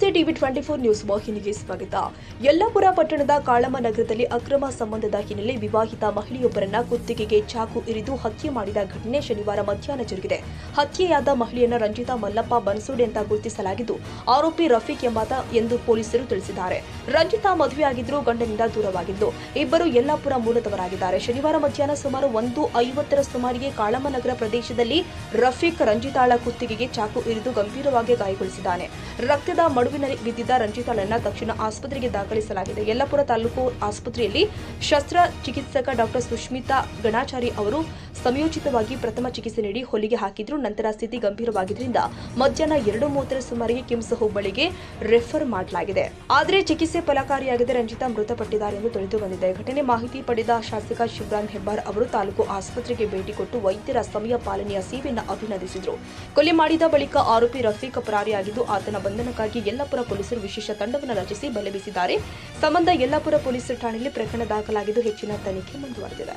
TV twenty four news ವಾಹಿನಿಗೆ ಸ್ವಾಗತ. ಯಲ್ಲಾಪುರ ಪಟ್ಟಣದ ಕಾಳಮ್ಮ ನಗರದಲ್ಲಿ ಅಕ್ರಮ ಸಂಬಂಧದ ಹಿನ್ನೆಲೆ ವಿವಾಹಿತ ಮಹಿಳೆಯೊಬ್ಬರನ್ನ ಕುತ್ತಿಗೆಗೆ ಚಾಕು ಇರಿದು ಹತ್ಯೆ ಮಾಡಿದ ಘಟನೆ ಶನಿವಾರ ಮಧ್ಯಾಹ್ನ ಜರುಗಿದೆ. ಹತ್ಯೆಯಾದ ಮಹಿಳೆಯನ್ನ ರಂಜಿತಾ ಮಲ್ಲಪ್ಪ ಬನ್ಸೋಡೆ ಅಂತ ಗುರುತಿಸಲಾಗಿದ್ದು, ಆರೋಪಿ ರಫೀಕ್ ಎಂಬಾತ ಎಂದು ಪೊಲೀಸರು ತಿಳಿಸಿದ್ದಾರೆ. ರಂಜಿತಾ ಮದುವೆಯಾಗಿದ್ದರೂ ಗಂಡನಿಂದ ದೂರವಾಗಿದ್ದು, ಇಬ್ಬರು ಯಲ್ಲಾಪುರ ಮೂಲದವರಾಗಿದ್ದಾರೆ. ಶನಿವಾರ ಮಧ್ಯಾಹ್ನ ಸುಮಾರು ಒಂದು ಐವತ್ತರ ಸುಮಾರಿಗೆ ಕಾಳಮ್ಮ ನಗರ ಪ್ರದೇಶದಲ್ಲಿ ರಫೀಕ್ ರಂಜಿತಾಳ ಕುತ್ತಿಗೆಗೆ ಚಾಕು ಇರಿದು ಗಂಭೀರವಾಗಿ ಗಾಯಗೊಳಿಸಿದ್ದಾನೆ. ರಕ್ತದ ಮಡುವಿನಲ್ಲಿ ಬಿದ್ದಿದ್ದ ರಂಜಿತಾಳನ್ನ ತಕ್ಷಣ ಆಸ್ಪತ್ರೆಗೆ ದಾಖಲಿಸಲಾಗಿದೆ. ಯಲ್ಲಾಪುರ ತಾಲೂಕು ಆಸ್ಪತ್ರೆಯಲ್ಲಿ ಶಸ್ತ್ರ ಚಿಕಿತ್ಸಕ ಡಾಕ್ಟರ್ ಸುಷ್ಮಿತಾ ಗಣಾಚಾರಿ ಅವರು ಸಮಯೋಚಿತವಾಗಿ ಪ್ರಥಮ ಚಿಕಿತ್ಸೆ ನೀಡಿ ಹೊಲಿಗೆ ಹಾಕಿದ್ರು, ನಂತರ ಸ್ಥಿತಿ ಗಂಭೀರವಾಗಿದ್ದರಿಂದ ಮಧ್ಯಾಹ್ನ ಎರಡು ಮೂವತ್ತರ ಸುಮಾರಿಗೆ ಕಿಮ್ಸ್ ಹುಬ್ಬಳ್ಳಿಗೆ ರೆಫರ್ ಮಾಡಲಾಗಿದೆ. ಆದರೆ ಚಿಕಿತ್ಸೆ ಫಲಕಾರಿಯಾಗದೆ ರಂಜಿತಾ ಮೃತಪಟ್ಟಿದ್ದಾರೆ ಎಂದು ತಿಳಿದು ಬಂದಿದೆ. ಘಟನೆ ಮಾಹಿತಿ ಪಡೆದ ಶಾಸಕ ಶಿವರಾಮ್ ಹೆಬ್ಬಾರ್ ಅವರು ತಾಲೂಕು ಆಸ್ಪತ್ರೆಗೆ ಭೇಟಿ ಕೊಟ್ಟು ವೈದ್ಯರ ಸಮಯ ಪಾಲನೆಯ ಸೇವೆಯನ್ನು ಅಭಿನಂದಿಸಿದರು. ಕೊಲೆ ಮಾಡಿದ ಬಳಿಕ ಆರೋಪಿ ರಫೀಕ್ ಪರಾರಿಯಾಗಿದ್ದು, ಆತನ ಬಂಧನಕ್ಕಾಗಿ ಯಲ್ಲಾಪುರ ಪೊಲೀಸರು ವಿಶೇಷ ತಂಡವನ್ನು ರಚಿಸಿ ಬಲೆ ಬೀಸಿದ್ದಾರೆ ಸಂಬಂಧ ಯಲ್ಲಾಪುರ ಪೊಲೀಸ್ ಠಾಣೆಯಲ್ಲಿ ಪ್ರಕರಣ ದಾಖಲಾಗಿದ್ದು ಹೆಚ್ಚಿನ ತನಿಖೆ ಮುಂದುವರೆದಿದೆ.